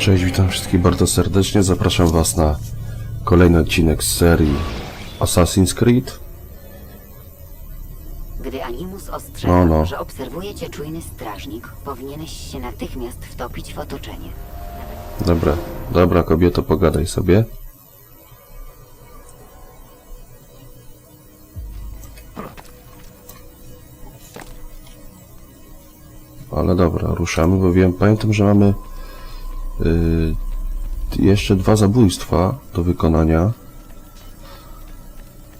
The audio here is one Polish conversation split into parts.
Cześć, witam wszystkich bardzo serdecznie. Zapraszam Was na kolejny odcinek z serii Assassin's Creed. Gdy Animus ostrzega, No, no. że obserwuje cię czujny strażnik, powinieneś się natychmiast wtopić w otoczenie. Dobra, dobra kobieto, pogadaj sobie. Ale dobra, ruszamy, bo wiem, pamiętam, że mamy jeszcze dwa zabójstwa do wykonania.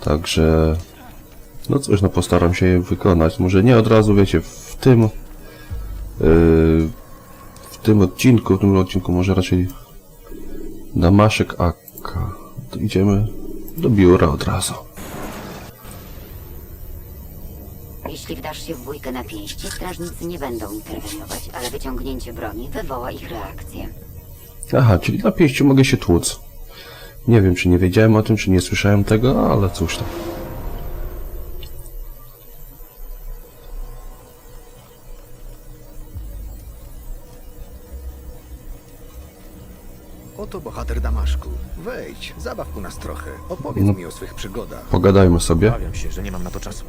Także no cóż, no postaram się je wykonać. Może nie od razu, wiecie, w tym yy, w tym odcinku, w tym odcinku może raczej Damaszek Akka. To idziemy do biura od razu. Jeśli wdasz się w bójkę na pięści, strażnicy nie będą interweniować, ale wyciągnięcie broni wywoła ich reakcję. Aha, czyli na pięściu mogę się tłuc. Nie wiem, czy nie wiedziałem o tym, czy nie słyszałem tego, ale cóż tam. Oto bohater Damaszku. Wejdź, zabaw u nas trochę. Opowiedz No. mi o swych przygodach. Pogadajmy sobie. Obawiam się, że nie mam na to czasu.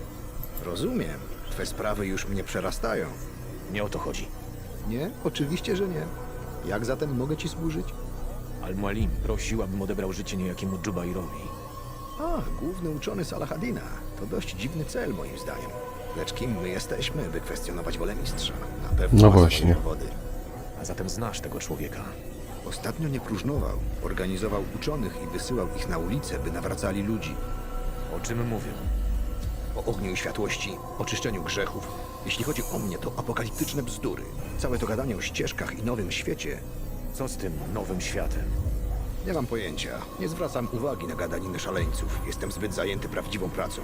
Rozumiem. Twe sprawy już mnie przerastają. Nie o to chodzi. Nie? Oczywiście, że nie. Jak zatem mogę ci służyć? Al-Mualim prosił, abym odebrał życie niejakiemu Dżubairowi. Ach, główny uczony Salahadina. To dość dziwny cel, moim zdaniem. Lecz kim my jesteśmy, by kwestionować wolę mistrza? Na pewno No ma swoje właśnie. powody. A zatem znasz tego człowieka. Ostatnio nie próżnował. Organizował uczonych i wysyłał ich na ulicę, by nawracali ludzi. O czym mówią? O ogniu i światłości, oczyszczeniu grzechów. Jeśli chodzi o mnie, to apokaliptyczne bzdury. Całe to gadanie o ścieżkach i nowym świecie. Co z tym nowym światem? Nie mam pojęcia. Nie zwracam uwagi na gadaniny szaleńców. Jestem zbyt zajęty prawdziwą pracą.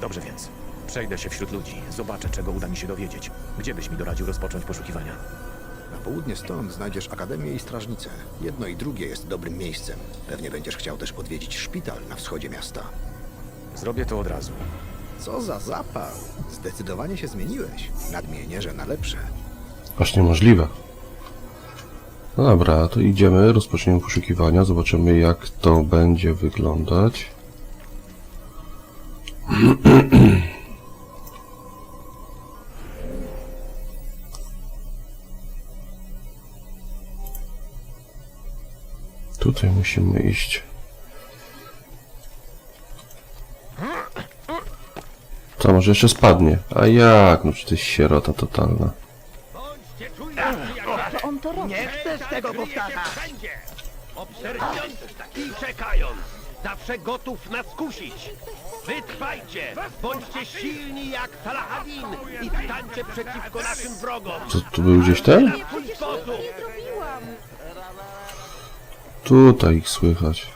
Dobrze więc. Przejdę się wśród ludzi, zobaczę, czego uda mi się dowiedzieć. Gdzie byś mi doradził rozpocząć poszukiwania? Na południe stąd znajdziesz Akademię i Strażnicę. Jedno i drugie jest dobrym miejscem. Pewnie będziesz chciał też odwiedzić szpital na wschodzie miasta. Zrobię to od razu. Co za zapał! Zdecydowanie się zmieniłeś. Nadmienię, że na lepsze. Właśnie możliwe. No dobra, to idziemy, rozpoczniemy poszukiwania, zobaczymy jak to będzie wyglądać. Tutaj musimy iść. Co, może jeszcze spadnie? A jak? No przecież sierota totalna. Nie chcesz tego powtarzać! Wszędzie! Obserwując i czekając! Zawsze gotów nas kusić! Wytrwajcie! Bądźcie silni jak Salahadin i stańcie przeciwko naszym wrogom! Co, tu był gdzieś ten? Sposób! Tutaj ich słychać.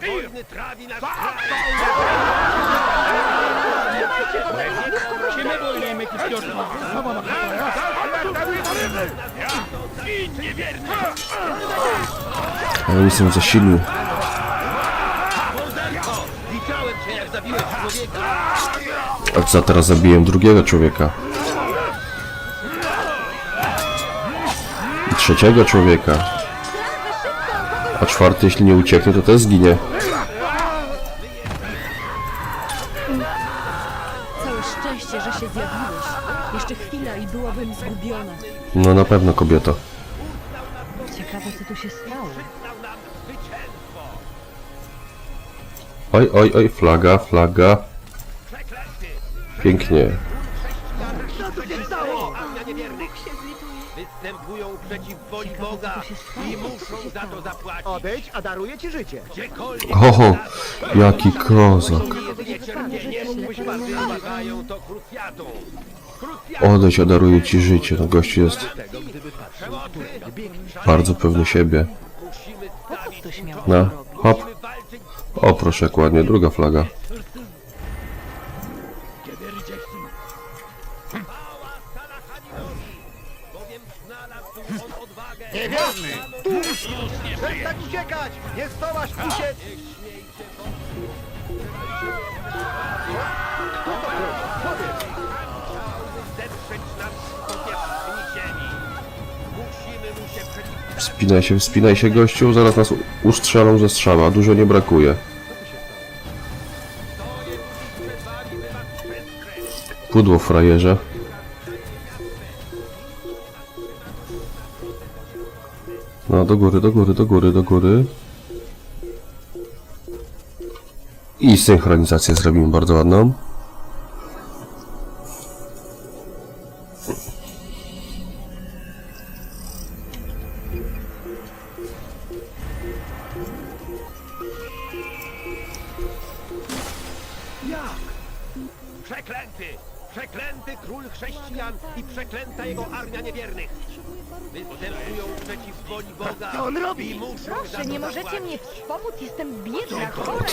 Wojny trawi nasz kraj! Niewierny! Ale oni są za silni. Widziałem cię jak zabiłeś człowieka! A co, teraz zabiję drugiego człowieka. I trzeciego człowieka. A czwarty, jeśli nie ucieknie, to też zginie. No na pewno kobieto. Ciekawe, co tu się stało. Oj, oj, oj, flaga, flaga. Pięknie. Armia niewiernych występują przeciw woli Boga i muszą za to zapłacić. Odejdź, a daruję ci życie. Gdziekolwiek Oho, jaki kozak. jedynie cierpienie, uważają to krucjatą. Odejdź, daruję ci życie. No gościu jest bardzo pewny siebie. No, hop. O, proszę, ładnie, druga flaga. Odwagę. Niewierny! Przestań uciekać! Nie zdołasz uciec! Wspinaj się, wspinaj się gościu, zaraz nas ustrzelą ze strzała, dużo nie brakuje. Pudło frajerze. No, do góry, do góry, do góry, do góry. I synchronizację zrobimy bardzo ładną.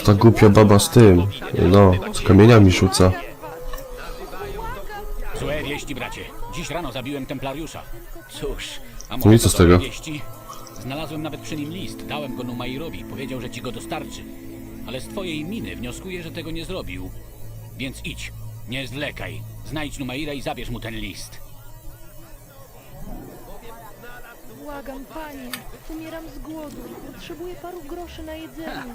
Ta głupia baba z tym, no, z kamieniami rzuca. Złe wieści, bracie. Dziś rano zabiłem templariusza. Cóż, a No może i co to z tego? dobre wieści? Znalazłem nawet przy nim list. Dałem go Numairowi. Powiedział, że ci go dostarczy. Ale z twojej miny wnioskuję, że tego nie zrobił. Więc idź. Nie zwlekaj. Znajdź Numaira i zabierz mu ten list. Błagam, panie, umieram z głodu. Potrzebuję paru groszy na jedzenie.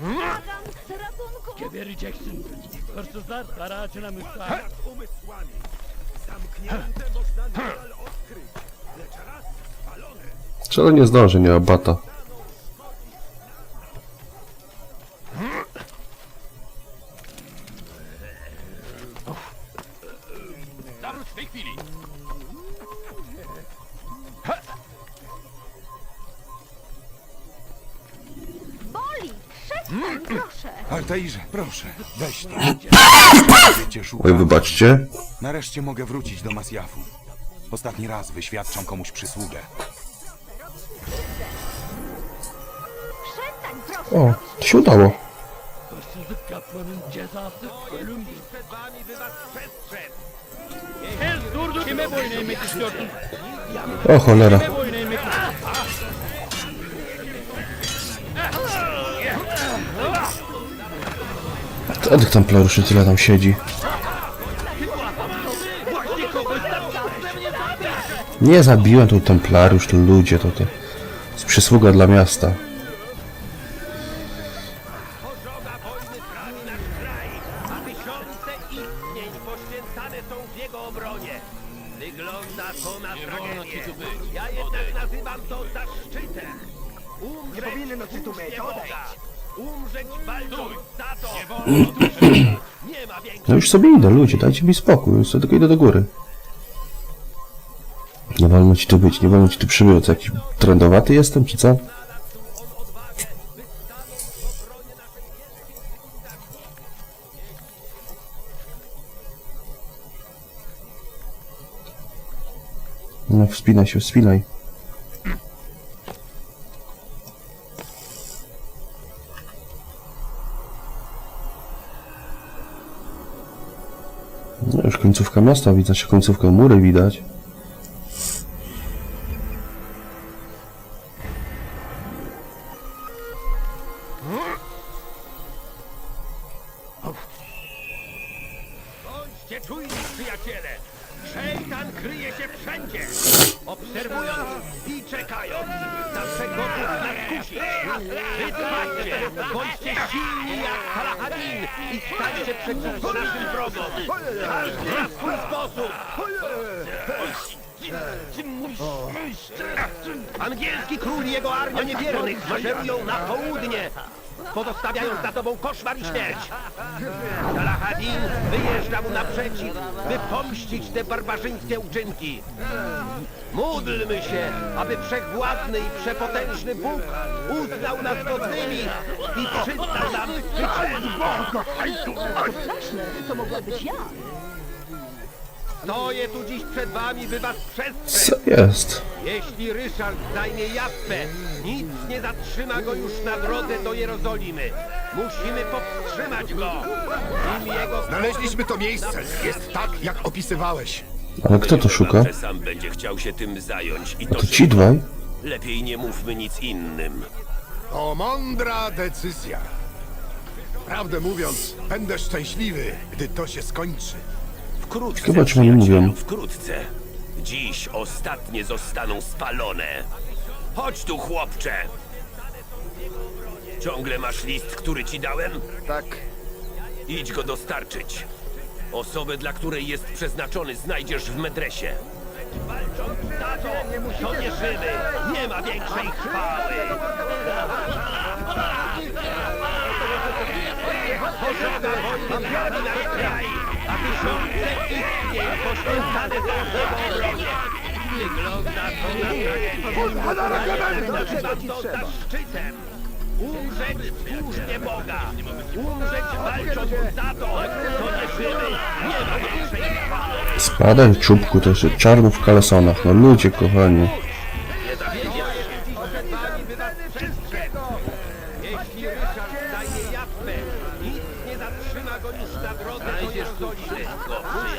Błagam, ratunku! Vereceksin. Hırsızlar aracına müstahak. Czy ale nie zdąży, nie ma bata. Proszę, weź to. Cię Oj, szukam. wybaczcie. Nareszcie mogę wrócić do Masjafu. Ostatni raz wyświadczam komuś przysługę. O, to się udało. Hırsızlık yapmanın Co tych templariuszy tyle tam siedzi? Nie zabiłem tu templariusz, to ludzie, to jest przysługa dla miasta. Sobie idę, ludzie, dajcie mi spokój, już sobie tylko idę do góry. Nie wolno ci tu być, nie wolno ci tu przybyć, jakiś trendowaty jestem, czy co? No, wspinaj się, wspinaj. Końcówka miasta widać, końcówkę mury widać. Niewiernych maszerują na południe, pozostawiając za sobą koszmar i śmierć. Salahadin wyjeżdża mu naprzeciw, by pomścić te barbarzyńskie uczynki. Módlmy się, aby wszechwładny i przepotężny Bóg uznał nas godnymi i przyznał nam zwycięstwo. Straszne, to mogła być ja. Stoję tu dziś przed wami, by was przestrzec. Co jest? Jeśli Ryszard zajmie Jaffę, nic nie zatrzyma go już na drodze do Jerozolimy. Musimy powstrzymać go. Im jego Znaleźliśmy to miejsce. Jest tak, jak opisywałeś. Ale kto to szuka? sam będzie chciał się tym zająć i To to ci dwaj? lepiej nie mówmy nic innym. To mądra decyzja. Prawdę mówiąc, będę szczęśliwy, gdy to się skończy. Wkrótce, Chyba ci przyjacielu, mówią. Wkrótce. Dziś ostatnie zostaną spalone. Chodź tu, chłopcze. Ciągle masz list, który ci dałem? Tak. Idź go dostarczyć. Osobę, dla której jest przeznaczony, znajdziesz w medresie. Tato, to nie żywy. Nie ma większej chwały. Pożoga wojny nasz kraj, Wygląda to na szczytem. Czubku, to jeszcze czarnów w kalesonach. No ludzie, kochani. Już na drodze do Jerozolimy.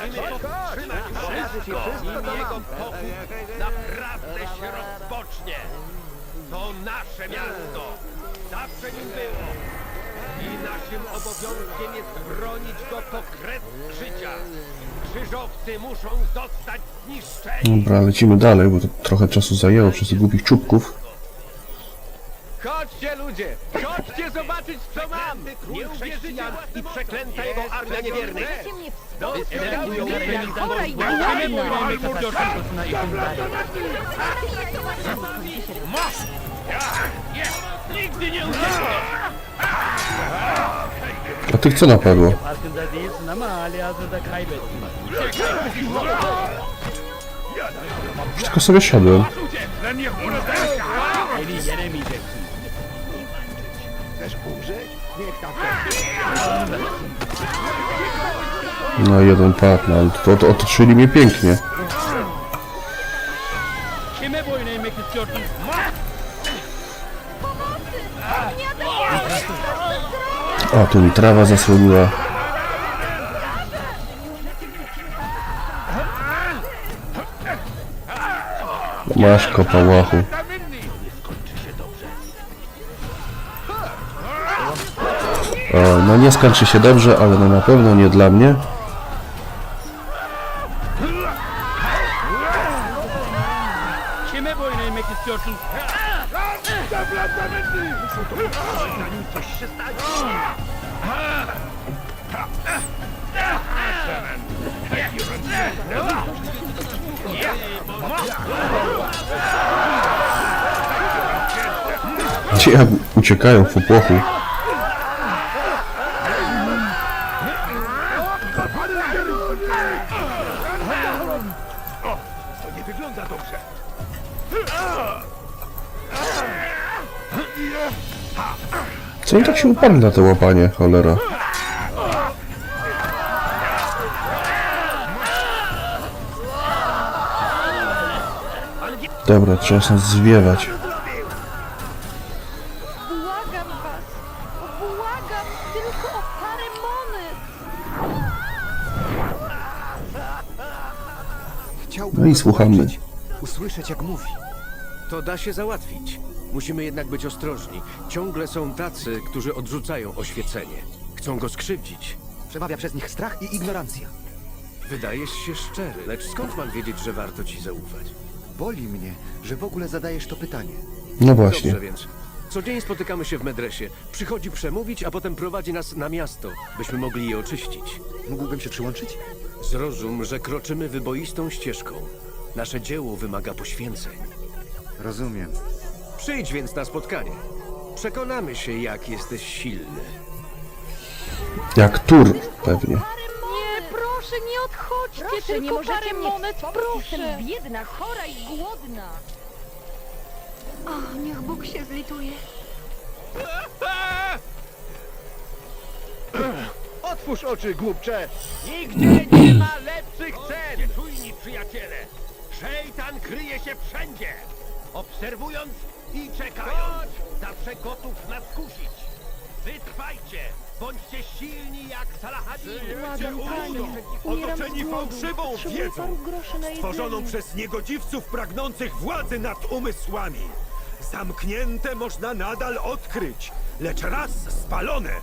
Musimy powstrzymać wszystko, jego pochód naprawdę się rozpocznie. To nasze miasto. Zawsze nim było. I naszym obowiązkiem jest bronić go po kres życia. Krzyżowcy muszą zostać zniszczeni. Dobra, lecimy dalej, bo to trochę czasu zajęło przez tych głupich czubków. Chodźcie ludzie! Chodźcie zobaczyć co mam! Nie uwierzycie i przeklęta jego armia niewiernych! Chora i głodna! A tych co napadło? Już tylko sobie szedłem. Chcesz umrzeć? Niech tak No jeden padł, no ale to, to otoczyli mnie pięknie. O, tu mi trawa zasłoniła. Masz kopa łachu. No nie skończy się dobrze, ale no na pewno nie dla mnie. Gdzie uciekają w popłochu? Się uparli na te łapanie, cholera? Dobra, trzeba się zwiewać. Błagam was! Błagam tylko o parę monet! Chciałbym No i go słuchamy. zobaczyć, Usłyszeć jak mówi. To da się załatwić. Musimy jednak być ostrożni. Ciągle są tacy, którzy odrzucają oświecenie. Chcą go skrzywdzić. Przemawia przez nich strach i ignorancja. Wydajesz się szczery, lecz skąd mam wiedzieć, że warto ci zaufać? Boli mnie, że w ogóle zadajesz to pytanie. No właśnie. Dobrze więc. Co dzień spotykamy się w Medresie. Przychodzi przemówić, a potem prowadzi nas na miasto, byśmy mogli je oczyścić. Mógłbym się przyłączyć? Zrozum, że kroczymy wyboistą ścieżką. Nasze dzieło wymaga poświęceń. Rozumiem. Przyjdź więc na spotkanie. Przekonamy się, jak jesteś silny. Jak tur, pewnie. Nie, proszę, nie odchodźcie! Proszę, tylko nie możecie parę mnie monet, wspomóc, proszę! Jestem biedna, chora i głodna. O, niech Bóg się zlituje. Otwórz oczy, głupcze! Nigdzie nie ma lepszych cen! Czujni, przyjaciele! Szejtan kryje się wszędzie! Obserwując i czekając, zawsze gotów nas kusić. Wytrwajcie! Bądźcie silni jak Salahadin! Błagam, panie, umieram z głodu. Potrzebuję paru groszy na Stworzoną jedzenie. przez niegodziwców pragnących władzy nad umysłami. Zamknięte można nadal odkryć, lecz raz spalone,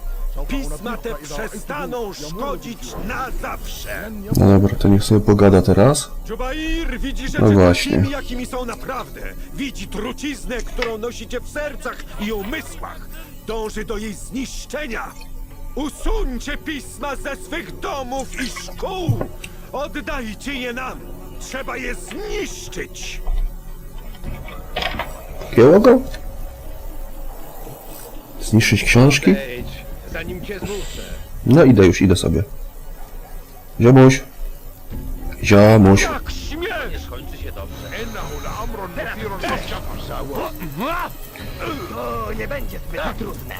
pisma te przestaną szkodzić na zawsze. No dobra, to niech sobie pogada teraz. Jubair widzi rzeczy No właśnie. takimi, jakimi są naprawdę. Widzi truciznę, którą nosicie w sercach i umysłach. Dąży do jej zniszczenia. Usuńcie pisma ze swych domów i szkół. Oddajcie je nam. Trzeba je zniszczyć. Kieło go? Zniszczyć książki? Wejdź, zanim cię zmuszę. No idę już, idę sobie. Ziomuś. Ziomuś. Jak śmiesz! Skończy się dobrze. To nie będzie zbyt trudne.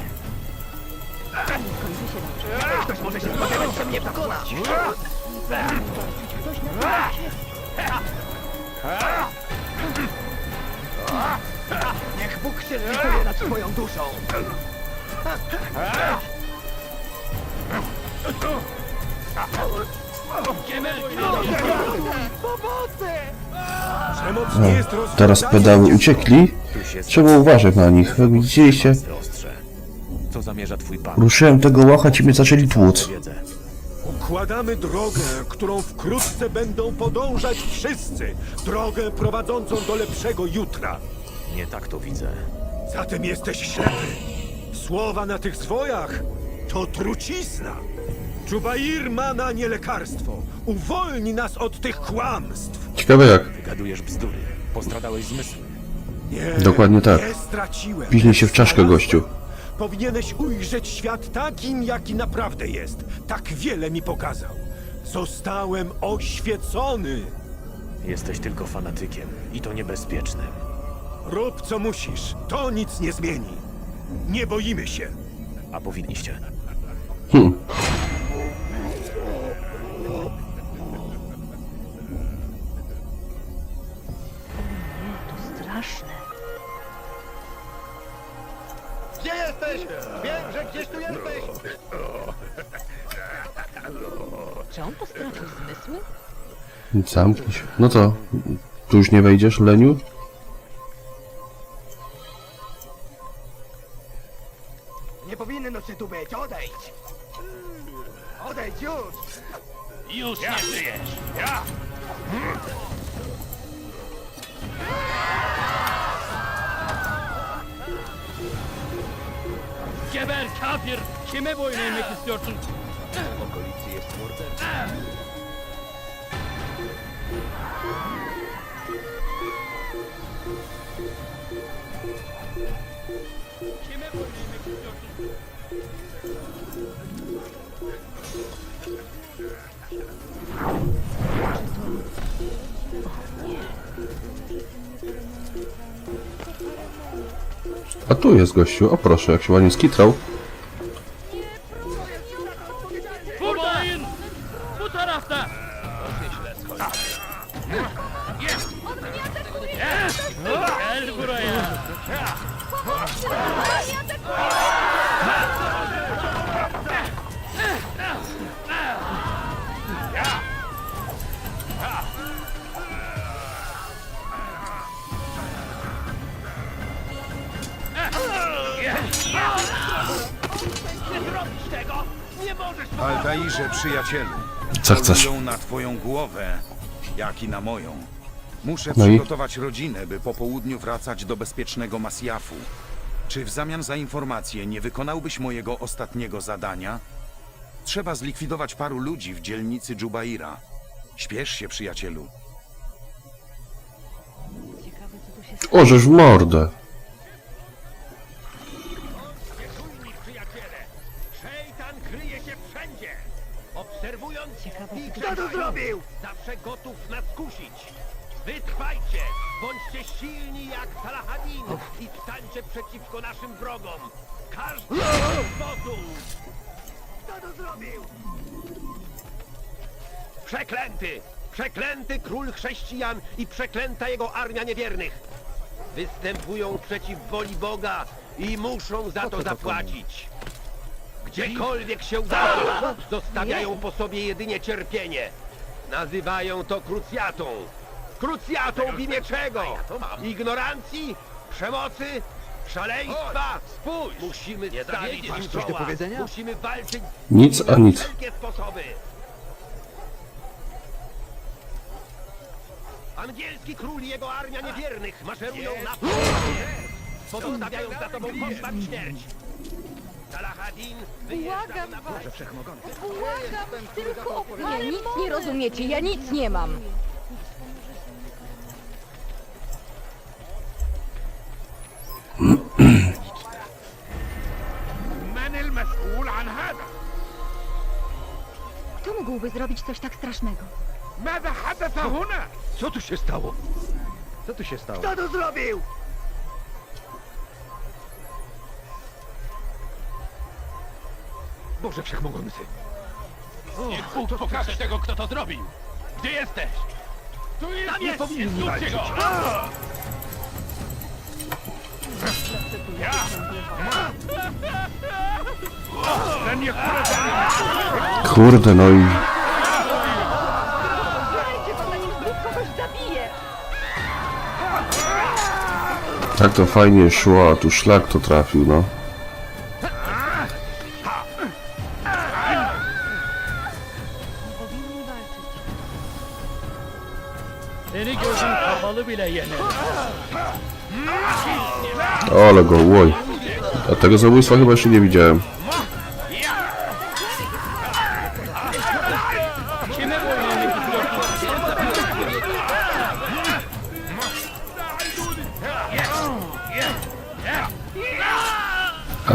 Ktoś może się spodziewać, że mnie pokona. Niech Bóg się zlituje nad twoją duszą. Przemoc O, nie jest teraz pedały uciekli. Trzeba uważać na nich. Jak widzieliście, Ostrze. Co zamierza twój pan? ruszyłem tego łachać i mnie zaczęli tłuc. Układamy drogę, którą wkrótce będą podążać wszyscy. Drogę prowadzącą do lepszego jutra. Nie tak to widzę. Zatem jesteś ślepy. Słowa na tych zwojach to trucizna. Dżubair ma na nie lekarstwo. Uwolni nas od tych kłamstw. Ciekawe jak. Wygadujesz bzdury. Postradałeś zmysły. Nie, Dokładnie tak. Nie straciłem. Piźnij się w czaszkę, gościu. Powinieneś ujrzeć świat takim, jaki naprawdę jest. Tak wiele mi pokazał. Zostałem oświecony. Jesteś tylko fanatykiem i to niebezpiecznym. Rób co musisz. To nic nie zmieni. Nie boimy się. A powinniście. Hm. To straszne. Gdzie jesteś? Wiem, że gdzieś tu jesteś. Czy on postracił zmysły? Zamknij się. No co? Tu już nie wejdziesz, Leniu? Jest gościu. O proszę, jak się ładnie skitrał. Co chcesz? Polują na twoją głowę, jak i na moją. Muszę No i? przygotować rodzinę, by po południu wracać do bezpiecznego Masjafu. Czy w zamian za informację nie wykonałbyś mojego ostatniego zadania? Trzeba zlikwidować paru ludzi w dzielnicy Dżubaira. Śpiesz się, przyjacielu. Ciekawe. Ożeż w mordę. Chrześcijan i przeklęta jego armia niewiernych! Występują przeciw woli Boga i muszą za to zapłacić. Gdziekolwiek się udają, zostawiają po sobie jedynie cierpienie. Nazywają to krucjatą. Krucjatą w imię czego? Ignorancji? Przemocy? Szaleństwa? Spójrz! Musimy stawić im Masz coś do czoła. powiedzenia? Musimy walczyć Nic a na nic. wszelkie sposoby. Angielski król i jego armia niewiernych maszerują na południe, pozostawiając za sobą koszmar i śmierć. Salahadin wyjeżdża Błagam na was! Może wszechmogący. Błagam, tylko Nie, nic nie rozumiecie, ja nic nie mam. من المسؤول عن هذا؟ Kto mógłby zrobić coś tak strasznego? ماذا حدث هنا؟ Co tu się stało? Co tu się stało? Kto to zrobił? Boże Wszechmogący! Niech Bóg pokaże tego, kto to zrobił! Gdzie jesteś? Tu jest! Tam jest! Powinni walczyć! go! لن يخرج Kurde, no i tak to fajnie szło, a tu szlak to trafił, no. Walczyć. Ale go, łoj. A tego zabójstwa chyba jeszcze nie widziałem.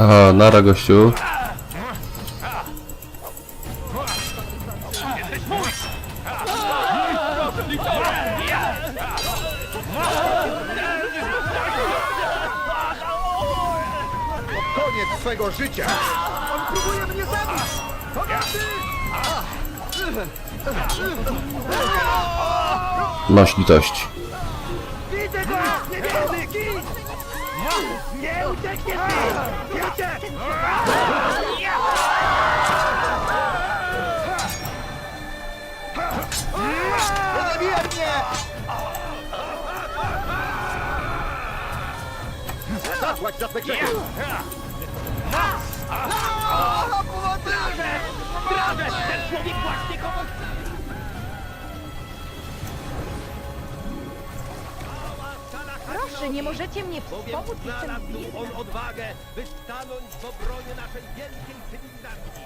Aha, nara gościu. Koniec twego życia! On próbuje mnie zabić! Masz litości. Widzę go! Niewierny! Git! Nie uciekniesz! Nie! Zabija mnie! Zapłać za twe grzechy! Drażesz! Ten człowiek właśnie kogoś... Proszę, nie możecie mnie Bowiem wspomóc, jestem znalazł biedna. on odwagę, by stanąć w obronie naszej wielkiej cywilizacji.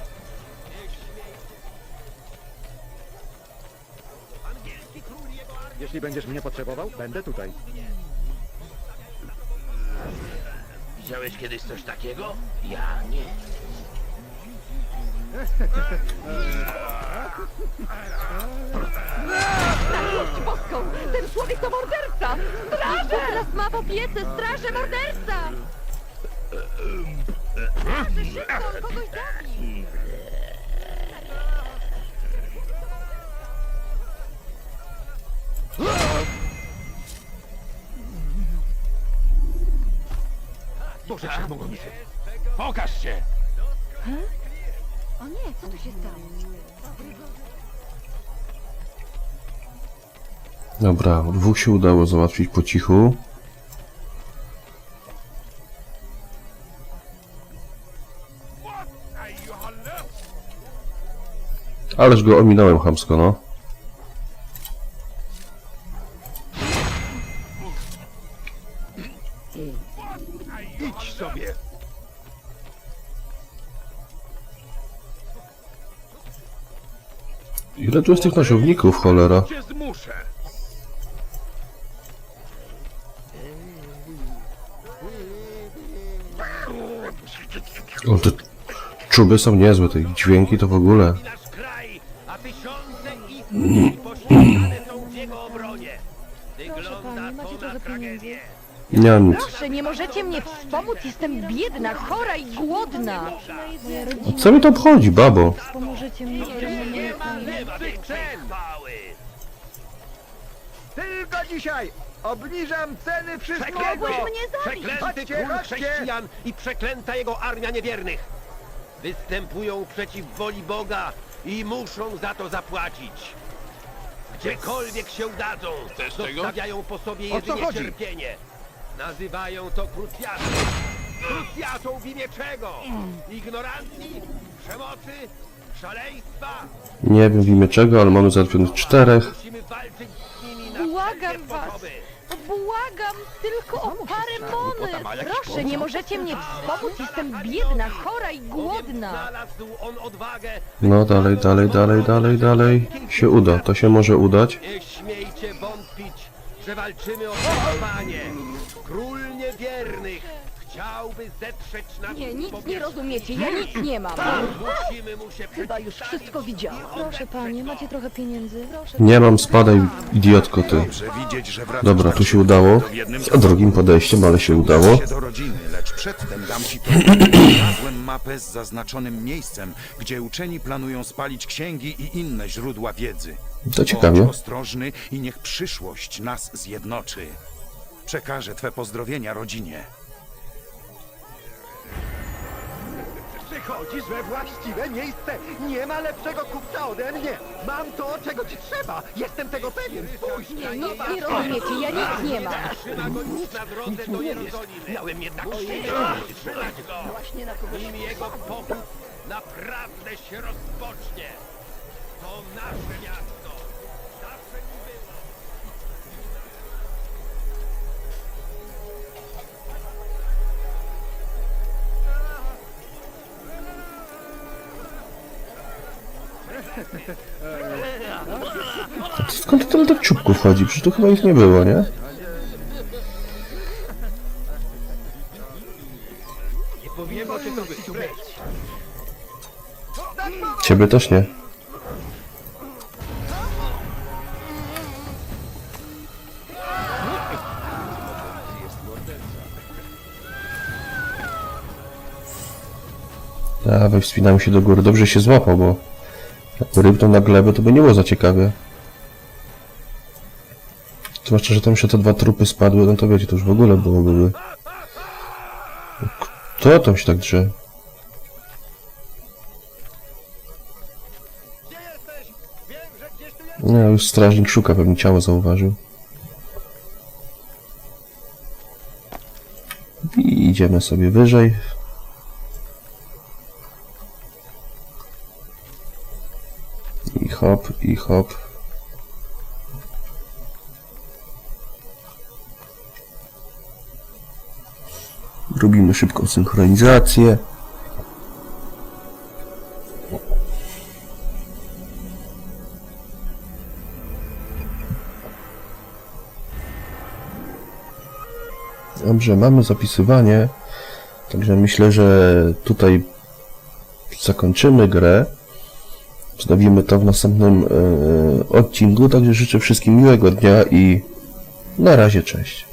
Niech śmieje. Angielski król i jego armia Jeśli będziesz mnie potrzebował, będę tutaj. Widziałeś kiedyś coś takiego? Ja nie. Miłość boską! Ten człowiek to morderca! Straże! Teraz ma w opiece straże morderca! Straże, szybko, on kogoś zabił! Boże Wszechmogący! Pokaż się! O nie, co tu się stało? Dobra, dwóch się udało załatwić po cichu. Ależ go ominąłem hamsko, no. Idź sobie. Ile tu jest tych nasiowników, cholera? Cię zmuszę! O, te czuby są niezłe, te dźwięki to w ogóle. a. Nie mam nic. Proszę, nie możecie mnie wspomóc, jestem biedna, chora i głodna! Na jedzenie. Co mi to obchodzi, babo? Pomożecie mi, Nie ma lepszych przerw! dzisiaj obniżam ceny wszystkiego! Przeklęty, mnie zabić! przeklęty Chodźcie, król chodźcie! chrześcijan i przeklęta jego armia niewiernych. Występują przeciw woli Boga i muszą za to zapłacić. Gdziekolwiek się udadzą, zostawiają po sobie O co jedynie chodzi? cierpienie. Nazywają to krucjatą. Krucjatą w imię czego? Ignorancji? Przemocy? Nie wiem w imię czego, ale mamy załatwionych czterech. Musimy walczyć z nimi na Błagam was! Błagam tylko o parę mony! Proszę, nie możecie mnie wspomóc, jestem biedna, chora i głodna. No dalej, dalej, dalej, dalej, dalej. Się uda, to się może udać. Nie śmiejcie wątpić, że walczymy o panie. Król niewiernych chciałby zetrzeć nas Nie, nic nie rozumiecie, ja nic nie mam. Musimy mu się Chyba już wszystko widziałam. Proszę panie, macie trochę pieniędzy? Proszę. Nie mam, spadaj, idiotko ty. Dobrze widzieć, że wracasz Dobra, na tu się udało. Za drugim podejściem, ale się udało. się do rodziny, lecz przedtem dam ci to. Znalazłem mapę z zaznaczonym miejscem, gdzie uczeni planują spalić księgi i inne źródła wiedzy. To ciekawie. Bądź ostrożny i niech przyszłość nas zjednoczy. Przekażę twe pozdrowienia rodzinie. Przychodzisz we właściwe miejsce! Nie ma lepszego kupca ode mnie! Mam to, czego ci trzeba! Jestem tego pewien! Spójrz! Nie, nic nie rozumiecie, ja nic nie mam. Trzyma go już na drodze do Jerozolimy. Miałem jednak trzymać go. Nim jego pochód naprawdę się rozpocznie. To nasze miasto. Skąd tyle do czubków chodzi? Przecież tu chyba ich nie było, nie? Ciebie też nie. Dawaj, wspinamy się do góry. Dobrze się złapał, bo jakby rybnął na glebę, to by nie było za ciekawie. Zwłaszcza, że tam jeszcze te dwa trupy spadły, no to wiecie, to już w ogóle byłoby... Kto tam się tak drze? No, już strażnik szuka, pewnie ciało zauważył. Idziemy sobie wyżej. Hop. Robimy szybką synchronizację. Dobrze, mamy zapisywanie. Także myślę, że tutaj zakończymy grę. Wznowimy to w następnym e, odcinku. Także życzę wszystkim miłego dnia i na razie cześć.